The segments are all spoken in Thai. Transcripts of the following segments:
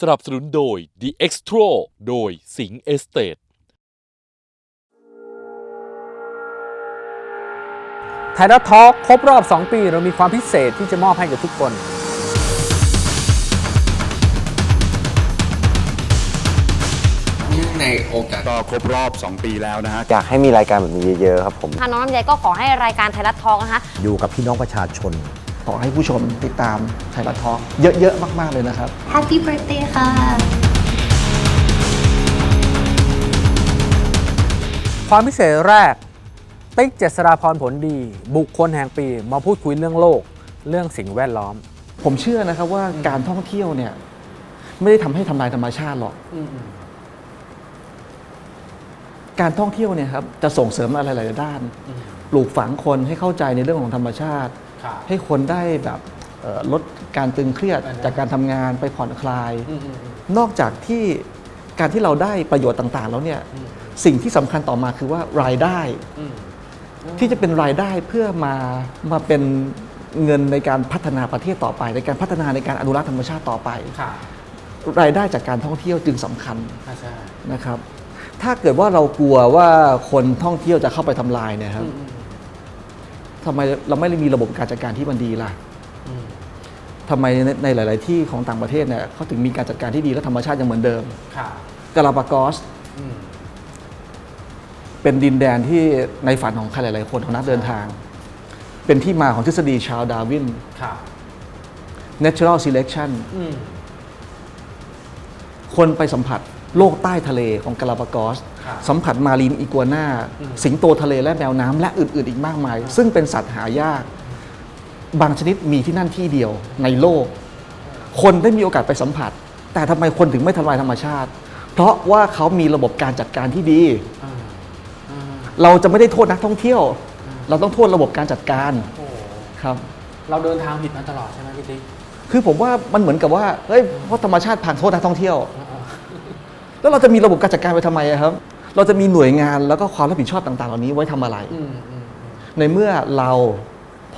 สนับสนุนโดย The Extro โดยสิงเอสเต e ไทยรัฐทอล์กครบรอบ 2 ปีเรามีความพิเศษที่จะมอบให้กับทุกคน เนื่องในโอกาสก็ครบรอบ 2 ปีแล้วนะฮะ อยากให้มีรายการแบบนี้เยอะๆครับผมทางน้องลำไยก็ขอให้รายการไทยรัฐทอล์กนะคะ อยู่กับพี่น้องประชาชน ขอให้ผู้ชมติดตามไทยรัฐทอล์กเยอะๆมากๆเลยนะครับ Happy birthday ค่ะความพิเศษแรก ติ๊กเจษฎาพรผลดี บุคคลแห่งปี มาพูดคุยเรื่องโลก เรื่องสิ่งแวดล้อม ผมเชื่อนะครับว่าการท่องเที่ยวเนี่ย ไม่ได้ทำให้ทำลายธรรมชาติหรอกการท่องเที่ยวเนี่ยครับ จะส่งเสริมอะไรหลายๆด้านปลูกฝังคนให้เข้าใจในเรื่องของธรรมชาติ ให้คนได้แบบเอ่อลดการตึงเครียดจากการทำงานไปผ่อนคลาย นอกจากที่การที่เราได้ประโยชน์ต่างๆ แล้วเนี่ยสิ่งที่สำคัญต่อมาคือว่ารายได้ ที่จะเป็นรายได้เพื่อมามาเป็นเงินในการพัฒนาประเทศต่อไป ในการพัฒนาในการอนุรักษ์ธรรมชาติต่อไปรายได้จากการท่องเที่ยวจึงสำคัญนะครับ ถ้าเกิดว่าเรากลัวว่าคนท่องเที่ยวจะเข้าไปทำลายเนี่ยครับ ทำไมเราไม่ได้มีระบบการจัดการที่มันดีล่ะทำไมในในหลาย ๆ ที่ของต่างประเทศเนี่ยเขาถึงมีการจัดการที่ดีและธรรมชาติยังเหมือนเดิมกาลาปากอสเป็นดินแดนที่ในฝันของใครหลาย ๆ คนของนักเดินทาง เป็นที่มาของทฤษฎีชาวดาร์วิน natural selection คนไปสัมผัสโลกใต้ทะเลของกาลาปากอส สัมผัสมารีนอีกัวนาสิงโตทะเลและแมวน้ำและอื่นๆอีกมากมาย ซึ่งเป็นสัตว์หายาก บางชนิดมีที่นั่นที่เดียวในโลก คนได้มีโอกาสไปสัมผัส แต่ทำไมคนถึงไม่ทำลายธรรมชาติ เพราะว่าเขามีระบบการจัดการที่ดี เราจะไม่ได้โทษนักท่องเที่ยว เราต้องโทษระบบการจัดการครับ เราเดินทางผิดมาตลอดใช่ไหมพี่ติ๊กคือผมว่ามันเหมือนกับว่าเฮ้ยเพราะธรรมชาติพังโทษนักท่องเที่ยว แล้วเราจะมีระบบการจัดการไปทำไมอะครับ เราจะมีหน่วยงานแล้วก็ความรับผิดชอบต่างๆ เหล่านี้ไว้ทำอะไรในเมื่อเรา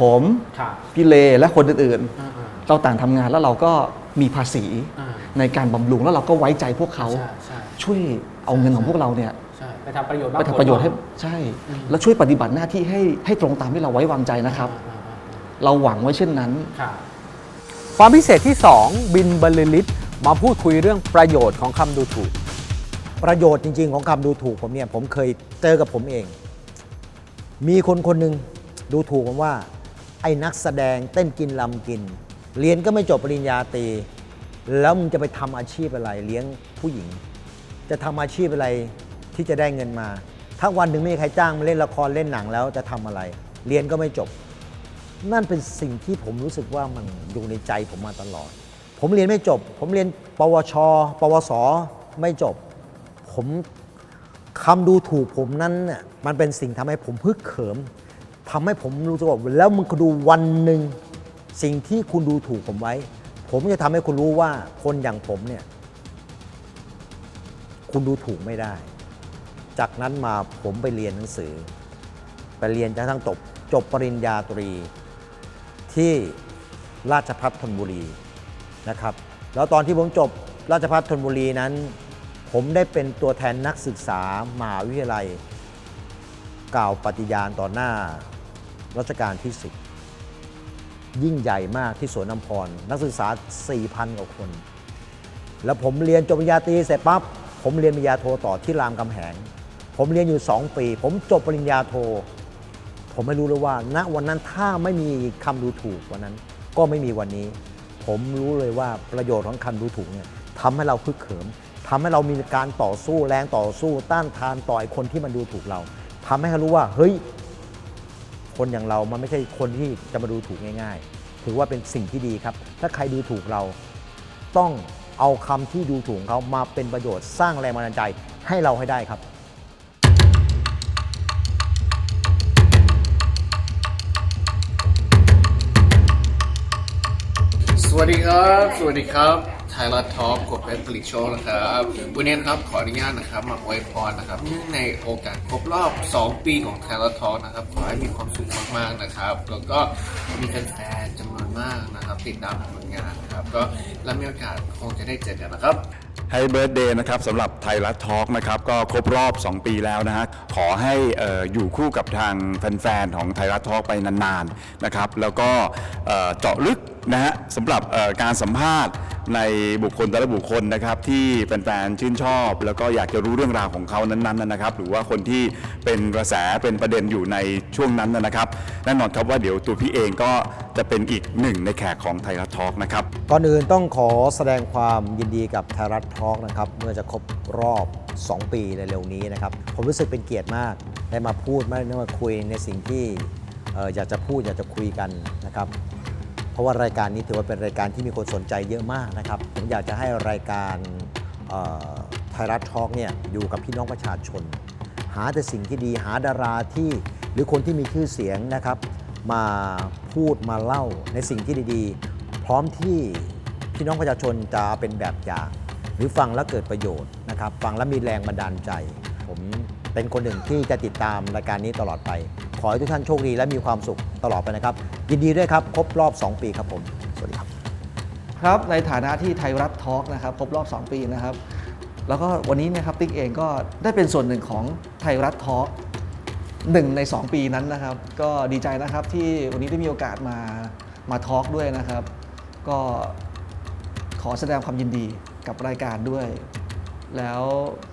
ผมค่ะพี่เลและคนอื่นอ่าๆ เราต่างทำงานแล้วเราก็มีภาษีอ่าในการบำรุงแล้วเราก็ไว้ใจพวกเขา ใช่ใช่ช่วยเอาเงินของพวกเราเนี่ย ใช่ไปทำประโยชน์บ้าง ไปทำประโยชน์ให้ใช่แล้วช่วยปฏิบัติหน้าที่ให้ให้ตรงตามที่เราไว้วางใจนะครับ อ่าอ่าเราหวังไว้เช่นนั้นค่ะความพิเศษที่ 2 บินบรรลือฤทธิ์มาพูดคุยเรื่องประโยชน์ของคำดูถูก ประโยชน์จริง ๆ ของคำดูถูกผมเนี่ยผมเคยเจอกับผมเอง มีคนคนหนึ่งดูถูกผมว่า ไอ้นักแสดงเต้นกินลำกิน เรียนก็ไม่จบปริญญาตรีแล้วมึงจะไปทำอาชีพอะไรเลี้ยงผู้หญิง จะทำอาชีพอะไรที่จะได้เงินมา ถ้าวันหนึ่งไม่มีใครจ้างมาเล่นละครเล่นหนังแล้วจะทำอะไร เรียนก็ไม่จบ นั่นเป็นสิ่งที่ผมรู้สึกว่ามันอยู่ในใจผมมาตลอด ผมเรียนไม่จบ ผมเรียน ปวช ปวส ไม่จบ ผมคำดูถูกผมนั้นน่ะมันเป็นสิ่งทำให้ผมพึกเขิมทำให้ผมรู้สึกว่าแล้วมึงก็ดูวันหนึ่งสิ่งที่คุณดูถูกผมไว้ ผมจะทำให้คุณรู้ว่าคนอย่างผมเนี่ยคุณดูถูกไม่ได้ จากนั้นมาผมไปเรียนหนังสือ ไปเรียนจนกทั่งจบจบปริญญาตรี ที่ราชพัฒธนบุรีนะครับ แล้วตอนที่ผมจบราชพัฒธนบุรีนั้น ผมได้เป็นตัวแทนนักศึกษามหาวิทยาลัย กล่าวปฏิญาณต่อหน้ารัชกาลที่ 10 ยิ่งใหญ่มากที่สวนน้ำพร นักศึกษา 4,000 กว่าคน แล้วผมเรียนจบปริญญาตรีเสร็จปั๊บ ผมเรียนปริญญาโทต่อที่รามคำแหง ผมเรียนอยู่ 2 ปี ผมจบปริญญาโท ผมไม่รู้เลยว่า ณวันนั้นถ้าไม่มีคำดูถูกวันนั้น ก็ไม่มีวันนี้ ผมรู้เลยว่าประโยชน์ของคำดูถูกเนี่ยทำให้เราพึกเขิม ทำให้เรามีการต่อสู้แรงต่อสู้ต้านทานต่อไอคนที่มันดูถูกเราทำให้เขารู้ว่าเฮ้ยคนอย่างเรามันไม่ใช่คนที่จะมาดูถูกง่าย ๆ ถือว่าเป็นสิ่งที่ดีครับ ถ้าใครดูถูกเราต้องเอาคำที่ดูถูกเขามาเป็นประโยชน์สร้างแรงบันดาลใจให้เราให้ได้ครับ วัสดีครับ สวัสดีครับไทยรัฐทอล์กกดเป็นผลิตโชว์นะครับ วันนี้นะครับขออนุญาตนะครับมาอวยพรนะครับเนื่องในโอกาสครบรอบ 2 ปีของไทยรัฐทอล์กนะครับ ขอให้มีความสุขมากๆนะครับ แล้วก็มีแฟนๆจำนวนมากนะครับ ติดตามผลงานนะครับ ก็แล้วมีโอกาสคงจะได้เจอกันนะครับ ให้เบิร์ดเดย์นะครับสำหรับไทยรัฐทอล์กนะครับก็ครบรอบ 2 ปีแล้วนะฮะขอให้เอ่ออยู่คู่กับทางแฟนๆของไทยรัฐทอล์กไปนานๆนะครับแล้วก็เอ่อเจาะลึกนะฮะสำหรับเอ่อการสัมภาษณ์ ในบุคคลแต่ละบุคคลนะครับที่แฟนๆชื่นชอบ แล้วก็อยากจะรู้เรื่องราวของเขานั้นๆนะครับ หรือว่าคนที่เป็นกระแสเป็นประเด็นอยู่ในช่วงนั้นนะครับแน่นอนครับว่าเดี๋ยวตัวพี่เองก็จะเป็นอีกหนึ่งในแขกของไทยรัฐทอล์กนะครับก่อนอื่นต้องขอแสดงความยินดีกับไทยรัฐทอล์กนะครับเมื่อจะครบรอบ 2 ปีในเร็วนี้นะครับผมรู้สึกเป็นเกียรติมากได้มาพูดมาได้มาคุยในสิ่งที่อยากจะพูดอยากจะคุยกันนะครับ ราะว่ารายการนี้ถือว่าเป็นรายการที่มีคนสนใจเยอะมากนะครับ ผมอยากจะให้รายการไทยรัฐทอล์กเนี่ยอยู่กับพี่น้องประชาชน หาแต่สิ่งที่ดีหาดาราที่หรือคนที่มีชื่อเสียงนะครับ มาพูดมาเล่าในสิ่งที่ดีๆ พร้อมที่พี่น้องประชาชนจะเป็นแบบอย่าง หรือฟังแล้วเกิดประโยชน์นะครับ ฟังแล้วมีแรงบันดาลใจ ผมเป็นคนหนึ่งที่จะติดตามรายการนี้ตลอดไป ขอให้ทุกท่านโชคดีและมีความสุขตลอดไปนะครับ ยินดีด้วยครับ ครบรอบ 2 ปีครับผม สวัสดีครับ ครับในฐานะที่ไทยรัฐทอล์กนะครับครบรอบ 2 ปีนะครับ แล้วก็วันนี้นะครับติ๊กเองก็ได้เป็นส่วนหนึ่งของไทยรัฐทอล์กหนึ่งใน 2 ปีนั้นนะครับ ก็ดีใจนะครับที่วันนี้ได้มีโอกาสมามาทอล์กด้วยนะครับ ก็ขอแสดงความยินดีกับรายการด้วย แล้ว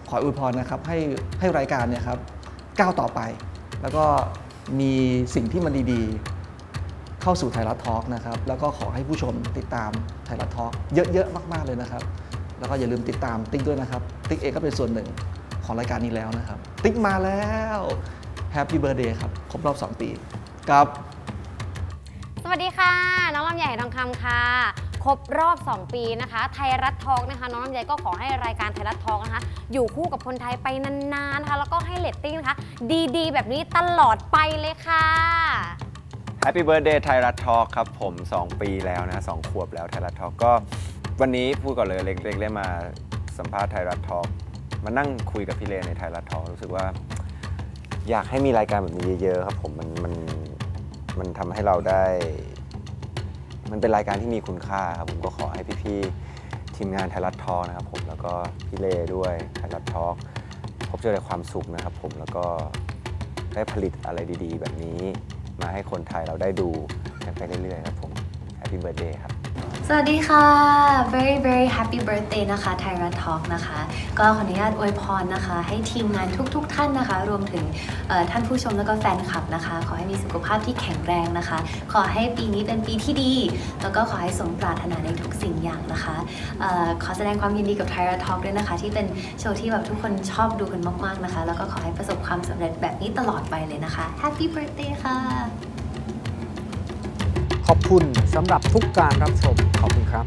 ขออวยพรนะครับให้ให้รายการเนี่ยครับก้าวต่อไป แล้วก็มีสิ่งที่มันดีๆ เข้าสู่ไทยรัฐทอล์กนะครับ แล้วก็ขอให้ผู้ชมติดตามไทยรัฐทอล์กเยอะๆ มากๆเลยนะครับ แล้วก็อย่าลืมติดตามติ๊กด้วยนะครับ ติ๊กเองก็เป็นส่วนหนึ่งของรายการนี้แล้วนะครับ ติ๊กมาแล้วแฮปปี้เบ t ร์เดย์ครับครบรอบ 2 ปีกับ สวัสดีค่ะ น้องลำไยไหทองคำค่ะ รบรอบ 2 ปีนะคะ ไทยรัฐทองนะคะ น้องลำไยก็ขอให้รายการไทยรัฐทองนะคะ อยู่คู่กับคนไทยไปนานๆนะคะ แล้วก็ให้เลตติ้งนะคะ ดีๆ แบบนี้ตลอดไปเลยค่ะ Happy Birthday ไทยรัฐทอ l k ครับผม 2 ปีแล้วนะ2ขวบแล้วไทยรัฐทอ l k ก็วันนี้พูดก่อนเลยเล็กๆได้มาสัมภาษณ์ไทยรัฐทอ l k มานั่งคุยกับพี่เลในไทยรัฐทอ l k รู้สึกว่า อยากให้มีรายการแบบนี้เยอะๆครับผมมันมันมันทำให้เราได้ มันเป็นรายการที่มีคุณค่าครับผมก็ขอให้พี่ๆทีมงานไทยรัฐทอนะครับผมแล้วก็พี่เลด้วยไทยรัฐทอ l k พบเจอแต่ความสุขนะครับผมแล้วก็ได้ผลิตอะไรดีๆ แบบนี้ มาให้คนไทยเราได้ดูกันไปเรื่อยๆครับผมแฮปปี้เบิร์ดเดย์ครับ สวัสดีค่ะ very very happy birthday นะคะไทยรัฐทอล์กนะคะ ก็ขออนุญาตอวยพรนะคะ ให้ทีมงานทุกๆทท่านนะคะ รวมถึงท่านผู้ชมแล้วก็แฟนคลับนะคะ ขอให้มีสุขภาพที่แข็งแรงนะคะ ขอให้ปีนี้เป็นปีที่ดี แล้วก็ขอให้สมปรารถนาในทุกสิ่งอย่างนะคะออขอแสดงความยินดีกับไทยรัฐทอล์กด้วยนะคะ ที่เป็นโชว์ที่แบบทุกคนชอบดูกันมากๆนะคะ แล้วก็ขอให้ประสบความสำเร็จแบบนี้ตลอดไปเลยนะคะ happy birthday ค่ะ ขอบคุณสำหรับทุกการรับชม ขอบคุณครับ